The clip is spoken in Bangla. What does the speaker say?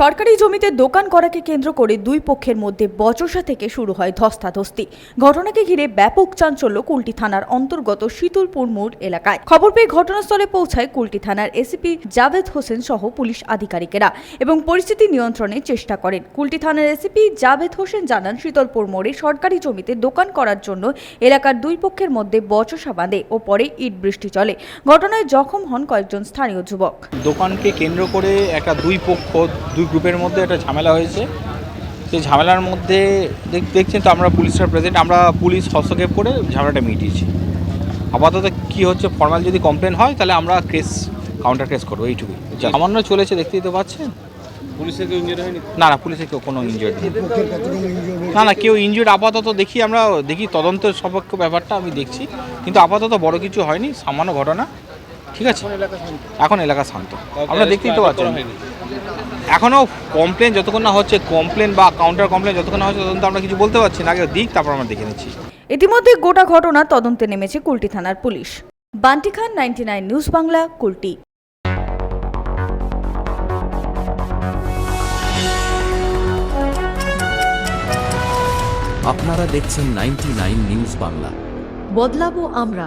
সরকারি জমিতে দোকান করাকে কেন্দ্র করে দুই পক্ষের মধ্যে বচসা থেকে শুরু হয় ধস্তাধস্তি। ঘটনাকে ঘিরে ব্যাপক চাঞ্চল্য কুলটি থানার অন্তর্গত শীতলপুর মোড় এলাকায়। খবর পেয়ে ঘটনাস্থলে পৌঁছায় কুলটি থানার এসিপি জাভেদ হোসেন সহ পুলিশ আধিকারিকেরা এবং পরিস্থিতি নিয়ন্ত্রণের চেষ্টা করেন। কুলটি থানার এসিপি জাভেদ হোসেন জানান, শীতলপুর মোড়ে সরকারি জমিতে দোকান করার জন্য এলাকার দুই পক্ষের মধ্যে বচসা বাঁধে ও পরে ইট বৃষ্টি চলে। ঘটনায় জখম হন কয়েকজন স্থানীয় যুবক। দোকানকে কেন্দ্র করে একটা দুই পক্ষ দুই গ্রুপের মধ্যে একটা ঝামেলা হয়েছে। সেই ঝামেলার মধ্যে দেখ- দেখছেন তো আমরা পুলিশরা প্রেজেন্ট আমরা পুলিশ হস্তক্ষেপ করে ঝামেলাটা মিটিয়েছি। আপাতত কি হচ্ছে ফর্মাল যদি কমপ্লেন হয় তাহলে আমরা কেস কাউন্টার কেস করব এইটুকুই। সামান্য চলেছে দেখতেই তো পাচ্ছেন। পুলিশের কেউ ইঞ্জুরি হয়নি? না না পুলিশে কেউ কোনো নেই। না না কেউ ইনজিওর্ড আপাতত দেখি আমরা দেখি তদন্তের সপক্ষ ব্যাপারটা আমি দেখছি। কিন্তু আপাতত বড় কিছু হয়নি সামান্য ঘটনা। ঠিক আছে? এখন এলাকা শান্ত। আমরা দেখতেই তো পাচ্ছেন। এখনও কমপ্লেন যতক্ষণ না হচ্ছে কমপ্লেন বা কাউন্টার কমপ্লেন যতক্ষণ না হচ্ছে ততক্ষণ তো আমরা কিছু বলতে পারছি না। আগে দিক তারপর আমরা দেখে নিচ্ছি। ইতিমধ্যে গোটা ঘটনা তদন্তে নেমেছে কুলটি থানার police. Banti Khan ninety news Bangla Kulti. আপনারা দেখছেন নাইনটি নিউজ বাংলা। বদলাবো আমরা।